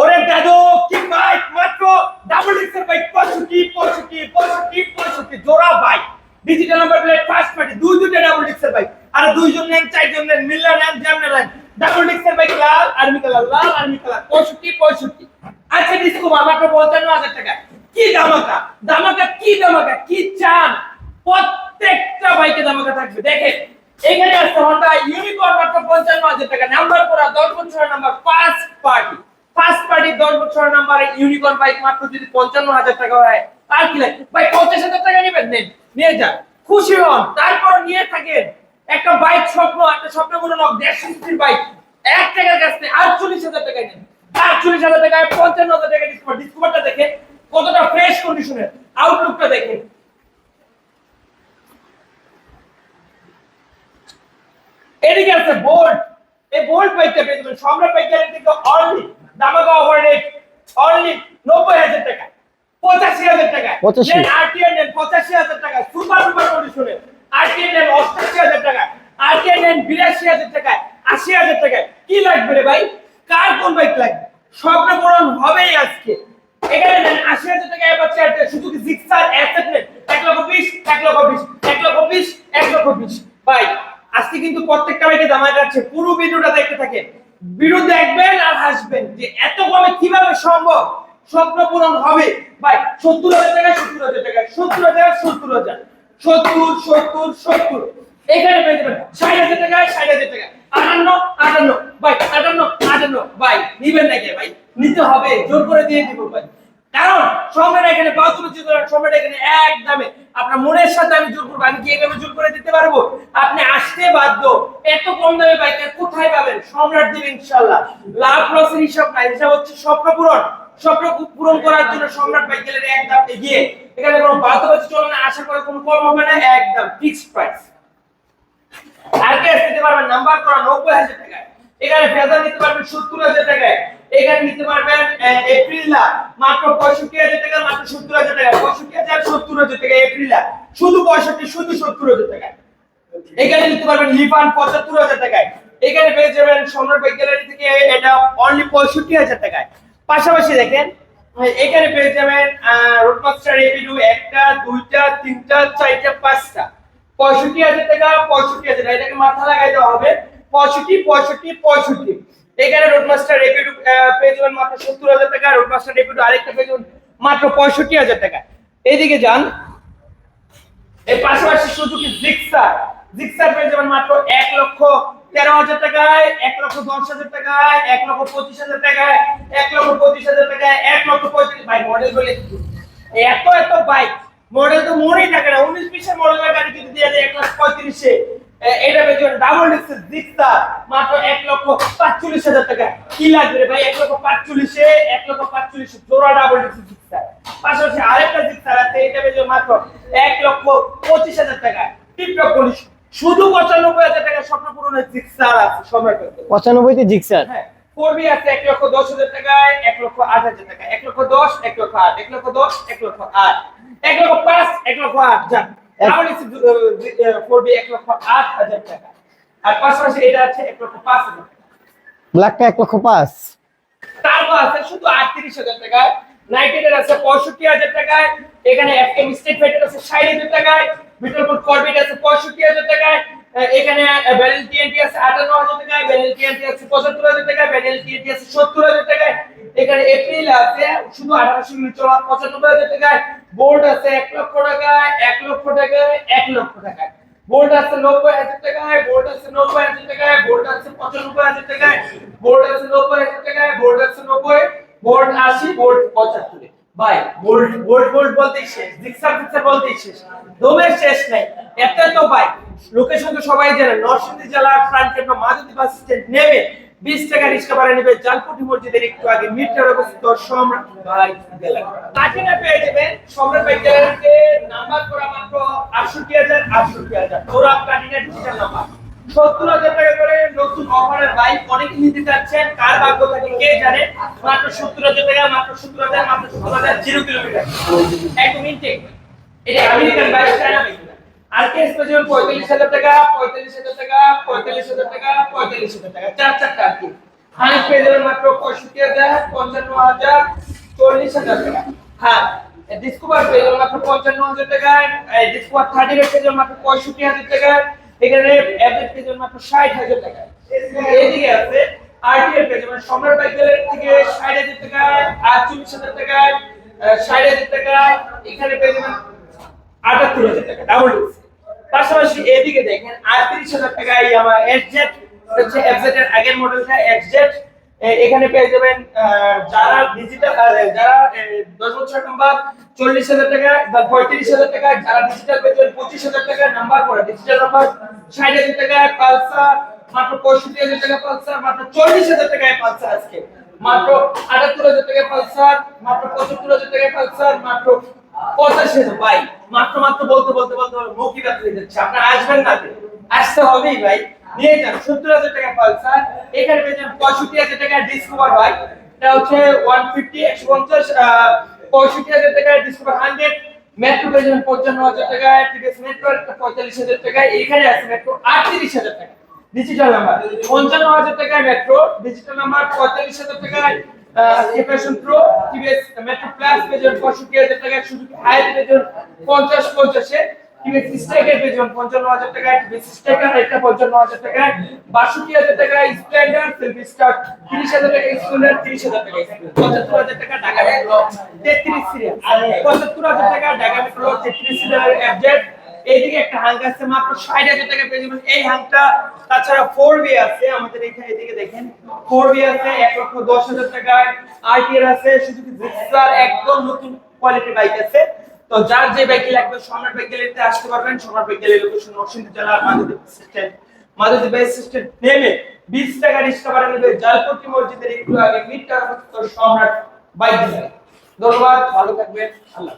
ওরে দাদু, কি বাইক মাত্র? ডাবল ডিক্সের বাইক পঁয়ষট্টি পঁয়ষট্টি পঁয়ষট্টি পঁয়ষট্টি, জোড়া bike digital number plate first party দুই দুইটা ডাবল ডিক্সের বাইক আর দুইজন নেন, চারজন নেন মিল্লা নেন জামনে নেন। ডাবল ডিক্সের বাইক লাল আর্মি কালার লাল আর্মি কালার পঁয়ষট্টি পঁয়ষট্টি। আচ্ছা ডিসকো মাত্র পঞ্চান্ন হাজার টাকা। কি দামাকা দামাকা কি দামাকা কি চান? প্রত্যেকটা বাইকে দামাকা থাকবে। দেখেন, এখানে আছে হন্ডা ইউনিকর্ন মাত্র পঞ্চান্ন হাজার টাকা। নাম্বার করা দশ বছরের নাম্বার ফার্স্ট পার্টি বছরের নাম্বারে ইউনিকর্ন বাইক মাত্র যদি পঞ্চান্ন হাজার টাকা হয় আর কি লাগে? ভাই, পঞ্চাশ হাজার টাকা নেবেন? নেন, নিয়ে যান। খুশি হন, তারপর নিয়ে থাকেন। একটা বাইক স্বপ্ন, একটা স্বপ্ন মনে নক দেড়শো সিসির বাইক এক টাকার কাছ থেকে আটচল্লিশ হাজার টাকায় নেন। আটচল্লিশ হাজার টাকায় পঞ্চান্ন হাজার টাকা ডিসকাউন্ট ডিসকাউন্টটা দেখে কতটা ফ্রেশ কন্ডিশনের আউটলুকটা দেখে এদিকে আছে বোল্ট এই বোল্ট বাইকটা পেয়ে যাবেন। সম্রাট বাইক গ্যারেন্টি থেকে অনলি দামাগা ওভার রেট অনলি নব্বই হাজার টাকা পঁচাশি হাজার টাকা। 85 নেন আরটিআর নেন পঁচাশি হাজার টাকা সুপার সুপার কন্ডিশনে আরটিআর নেন অষ্টাশি হাজার টাকা আরটিআর নেন বিরাশি হাজার টাকা আশি হাজার টাকা। কি লাগবে রে ভাই? কার কোন বাইক লাগবে? স্বপ্ন পূরণ হবেই আজকে। এখানে নেন আশি হাজার টাকা শুধু কি জিক্সার অ্যাসেট নেন? এক লক্ষ বিশ এক লক্ষ বিশ এক লক্ষ বিশ এক লক্ষ বিশ। ভাই আজকে কিন্তু প্রত্যেকটা বাইকে দামায় যাচ্ছে পুরো ভিডিওটা দেখতে থাকেন। ভিডিও দেখবেন আর হাসবেন যে এত কমে কীভাবে সম্ভব? স্বপ্ন পূরণ হবে। ভাই, সত্তর হাজার টাকা, সত্তর হাজার টাকা, সত্তর হাজার সত্তর হাজার। সত্তর সত্তর সত্তর। এখানে পেয়ে যাবেন ষাট হাজার টাকা, ষাট হাজার টাকা। আটান্ন আটান্ন। ভাই, আটান্ন আটান্ন। ভাই, নিবেন নাকি ভাই, নিতে হবে। জোর করে দিয়ে দিব, ভাই। কারণ সম্রাট এখানে বাহাত্তর জিত সম্রাট এখানে এক আপনার মনের সাথে আমি জোর করব, আমি কি এভাবে জোর করে দিতে পারব? আপনি আসতে বাধ্য। এত কম দামে বাইক কোথায় পাবেন? সম্রাট দিবে ইনশাল্লাহ লাভ লসের হিসাব নাই, হিসাব হচ্ছে স্বপ্ন পূরণ। স্বপ্ন পূরণ করার জন্য সম্রাট বাইক গেলে এক এগিয়ে। এখানে কোনো বাধ্যবাধী চলে না, আশা করে কোনো কম হবে না একদম ফিক্সড প্রাইস আর কে নিতে পারবেন? নাম্বার করা নব্বই হাজার টাকায়। এখানে ফেদার নিতে পারবেন সত্তর হাজার টাকায়। এখানে নিতে পারবেন এপ্রিলা মাত্র পঁয়ষট্টি হাজার টাকা, মাত্র সত্তর হাজার টাকা। পঁয়ষট্টি হাজার, সত্তর হাজার টাকা এপ্রিলা শুধু পঁয়ষট্টি, শুধু সত্তর হাজার টাকায় এখানে নিতে পারবেন লিফান পঁচাত্তর হাজার টাকায়। এখানে পেয়ে যাবেন সম্রাট গ্যালারি থেকে এটা অনলি পঁয়ষট্টি হাজার টাকায়। পাশাপাশি দেখেন, এখানে পেয়ে যাবেন রোডমাস্টার এভিডু একটা, দুইটা, তিনটা, চারটা, পাঁচটা। পঁয়ষট্টি হাজার টাকা, পঁয়ষট্টি হাজার টাকা। এটাকে মাথা লাগাই দেওয়া হবে। পঁয়ষট্টি পঁয়ষট্টি পঁয়ষট্টি। এখানে রোডমাস্টার এভিডু পেয়ে মাত্র সত্তর হাজার টাকা রোডমাস্টার এভিডু আরেকটা পেয়ে মাত্র পঁয়ষট্টি হাজার টাকা। এইদিকে যান। এর পাশাপাশি সুজুকি জিক্সার জিক্সার পেয়ে যাবেন মাত্র এক লক্ষ তেরো হাজার টাকায়, এক লক্ষ দশ হাজার টাকায়, এক লক্ষ পঁচিশ হাজার টাকায়, এক লক্ষ পঁচিশ হাজার টাকায়, এক লক্ষ পঁয়ত্রিশ ভাই মডেল বলে এত এত বাইক মডেল তো মনেই থাকে না। উনিশ বিশের মডেলের গাড়ি যদি দিয়ে দেয় এক লাখ পঁয়ত্রিশে এটা পেয়ে যাবেন ডাবল ডিক্সের জিক্সার মাত্র এক লক্ষ পাঁচচল্লিশ হাজার টাকা কি লাগবে রে ভাই এক লক্ষ পাঁচচল্লিশে এক লক্ষ পাঁচচল্লিশে জোড়া ডাবল জিক্সার পাশাপাশি আরেকটা জিক্সার আছে এটা যাবেন মাত্র এক লক্ষ পঁচিশ হাজার টাকা টিপটপ পুলিশ শুধু পঁচানব্বই হাজার টাকা স্বপ্ন পূরণের জিক্সার আছে পঁচানব্বইতে জিক্সার হ্যাঁ ফোরবি আছে এক লক্ষ দশ হাজার টাকায় এক লক্ষ আট হাজার টাকা এক লক্ষ দশ এক লক্ষ আট এক লক্ষ দশ এক লক্ষ আট এক লক্ষ পাঁচ এক লক্ষ আট যান আমার এক লক্ষ আট হাজার টাকা আর পাশাপাশি এটা আছে এক লক্ষ পাঁচ হাজার টাকা ব্ল্যাকটা এক লক্ষ পাঁচ। তারপর আছে শুধু আটত্রিশ হাজার টাকায়। নাইটের আছে পঁয়ষট্টি হাজার টাকায়। এখানে এফএম স্টেট ফেটের আছে ষাট হাজার টাকায়। বিটলপুর করবেট আছে পঁয়ষট্টি হাজার টাকায়। এখানে ব্যারেল টিএনটি আছে আটান্ন হাজার টাকায়। ব্যারেল টিএনটি আছে পঁচাত্তর হাজার টাকায়। ব্যারেল টিএনটি আছে সত্তর হাজার টাকায়। এখানে এপ্রিল আছে, শুধু আঠারোশো চলা হাজার টাকায়। বোর্ড আছে এক লক্ষ টাকায়, এক লক্ষ টাকায়, এক লক্ষ টাকায়। বোর্ড আছে নব্বই হাজার টাকায় বোর্ড আছে নব্বই হাজার টাকায় বোর্ড আছে পঁচানব্বই হাজার টাকায় বোর্ড আছে নব্বই হাজার টাকায় বোর্ড আছে নব্বই বোর্ড আশি বোর্ড পঁচাত্তরে। ভাই বোল্ড বোল্ড বোল্ট বলতেই শেষ, জিক্সার জিক্সার বলতেই শেষ। দমের শেষ নাই। এত তো ভাই লোকেশন তো সবাই জানে, নরসিংদী জেলার ফ্রান্টের মাধুতি বাস স্ট্যান্ড নেমে বিশ টাকা রিক্সা ভাড়া নেবে। জালকুটি মসজিদের একটু আগে মিটার অবস্থিত সম্রাট ভাই গ্যালারি কাঠিনা পেয়ে যাবেন সম্রাট ভাই গ্যালারিতে নাম্বার করা মাত্র আটষট্টি হাজার আটষট্টি হাজার। ওরা কাঠিনা ডিজিটাল নাম্বার সত্তর হাজার টাকা করে নতুন অফারের বাইক অনেকে নিতে চাচ্ছেন। কার ভাগ্য থাকে কে জানে? মাত্র সত্তর হাজার টাকা, মাত্র সত্তর হাজার, মাত্র সত্তর হাজার, জিরো কিলোমিটার। একদম ইনটেক এটা আমেরিকান বাইক চায়না বাইক। আর কেস পেয়েছেন পঁয়তাল্লিশ হাজার টাকা, পঁয়তাল্লিশ হাজার টাকা, পঁয়তাল্লিশ হাজার টাকা, পঁয়তাল্লিশ হাজার টাকা। চার চারটা আর কি। হাই পেয়ে মাত্র পঁয়ষট্টি হাজার, পঞ্চান্ন হাজার, চল্লিশ হাজার টাকা। হ্যাঁ ডিসকভার পেয়ে মাত্র পঞ্চান্ন হাজার টাকায় ডিসকভার থার্টি পেয়ে যাবেন মাত্র পঁয়ষট্টি হাজার টাকায় এখানে অ্যাভারেজ পেয়ে মাত্র ষাট হাজার টাকায় এদিকে আছে আরটিএল পেয়ে যাবেন সম্রাট বাইকের থেকে ষাট হাজার টাকায় আটচল্লিশ হাজার টাকায় ষাট হাজার টাকা, এখানে পেয়ে যাবেন আটাত্তর হাজার টাকা ডাবল পাশাপাশি এদিকে দেখেন, আটত্রিশ হাজার টাকায় আমার এক্সজেট হচ্ছে এফজেড এর আগের মডেলটা এক্সজেট এখানে পেয়ে যাবেন যারা ডিজিটাল যারা দশ বছর নাম্বার চল্লিশ হাজার টাকা পঁয়ত্রিশ হাজার টাকা, যারা ডিজিটাল পেয়ে যাবেন, পঁচিশ হাজার টাকা নাম্বার করে। ডিজিটাল নাম্বার ষাট হাজার টাকা পালসার, মাত্র পঁয়ষট্টি হাজার টাকা পালসার, মাত্র চল্লিশ হাজার টাকায় পালসার আজকে। মাত্র আটাত্তর হাজার টাকায় পালসার, মাত্র পঁচাত্তর হাজার টাকায় পালসার, মাত্র পঁচাশি ভাই। মাত্র মাত্র বলতে বলতে বলতে মুখই ব্যথা হয়ে যাচ্ছে। আপনার আসবেন না আসতে হবেই, ভাই। নিয়ে যান, সত্তর হাজার টাকা পালসার এখানে পেয়েছেন পঁয়ষট্টি হাজার টাকা ডিসকভার ভাই। এটা হচ্ছে ওয়ান ফিফটি একশো পঞ্চাশ পঁয়ষট্টি হাজার টাকা ডিসকভার হান্ড্রেড মেট্রো পেয়েছেন পঞ্চান্ন হাজার টাকায় টিভিএস মেট্রো পঁয়তাল্লিশ হাজার টাকায় এখানে আছে মেট্রো আটত্রিশ হাজার টাকা। ডিজিটাল নাম্বার পঞ্চান্ন হাজার টাকায় মেট্রো ডিজিটাল নাম্বার পঁয়তাল্লিশ হাজার টাকায় passion pro TVS metro plus পঁয়ষট্টি হাজার টাকায় সুজুকি হায়ার পেয়েছেন পঞ্চাশ, পঞ্চাশে। টিভিএস স্ট্রাইকার পঞ্চান্ন হাজার টাকায় টিভিএস স্ট্রাইকার এটা পঞ্চান্ন হাজার টাকায়। বাষট্টি হাজার টাকায় স্প্লেন্ডার সেলফি স্টার তিরিশ হাজার টাকা স্প্লেন্ডার তিরিশ হাজার টাকা পঁচাত্তর হাজার টাকা ঢাকা মেট্রো তেত্রিশ সিরিয়াল পঁচাত্তর হাজার টাকা ঢাকা মেট্রো তেত্রিশ সিরিয়াল এফজেড এইদিকে একটা হাঙ্ক আছে, মাত্র ষাট হাজার টাকা এই তাছাড়া ফোর বি আছে, আমাদের এখানে এদিকে দেখেন। ফোর বি আছে, এক লক্ষ দশ হাজার আছে জিক্সার, একদম নতুন কোয়ালিটি বাইক আছে। তো যার যে বাইক লাগবে সম্রাট বাইক গ্যালারিতে আসতে পারবেন। সম্রাট বাইক গ্যালারি লোকেশন নরসিংদী জেলার স্ট্যান্ড নেমে বিশ টাকা রিক্সা ভাড়া নেবে। জলপতি মসজিদের একটু আগে মিড টাকা সম্রাট বাইক ধন্যবাদ, ভালো থাকবেন। আল্লাহ।